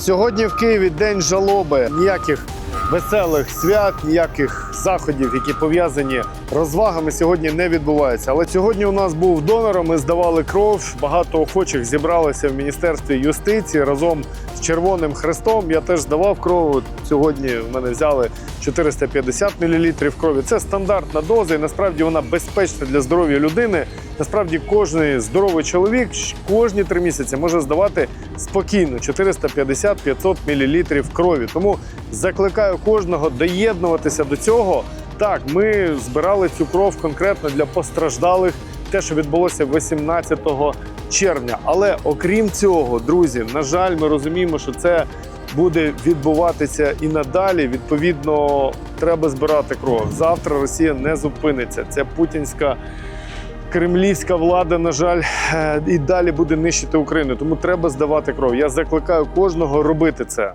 Сьогодні в Києві день жалоби. Ніяких веселих свят, ніяких заходів, які пов'язані розвагами, сьогодні не відбувається. Але сьогодні у нас був донором. Ми здавали кров. Багато охочих зібралися в міністерстві юстиції разом з Червоним Хрестом. Я теж здавав кров. Сьогодні в мене взяли 450 мл крові. Це стандартна доза, і насправді вона безпечна для здоров'я людини. Насправді, кожен здоровий чоловік кожні три місяці може здавати спокійно 450-500 мл крові. Тому закликаю кожного доєднуватися до цього. Так, ми збирали цю кров конкретно для постраждалих, те, що відбулося 18 червня. Але окрім цього, друзі, на жаль, ми розуміємо, що це буде відбуватися і надалі. Відповідно, треба збирати кров. Завтра Росія не зупиниться. Це путінська. Кремлівська влада, на жаль, е, і далі буде нищити Україну. Тому треба здавати кров. Я закликаю кожного робити це.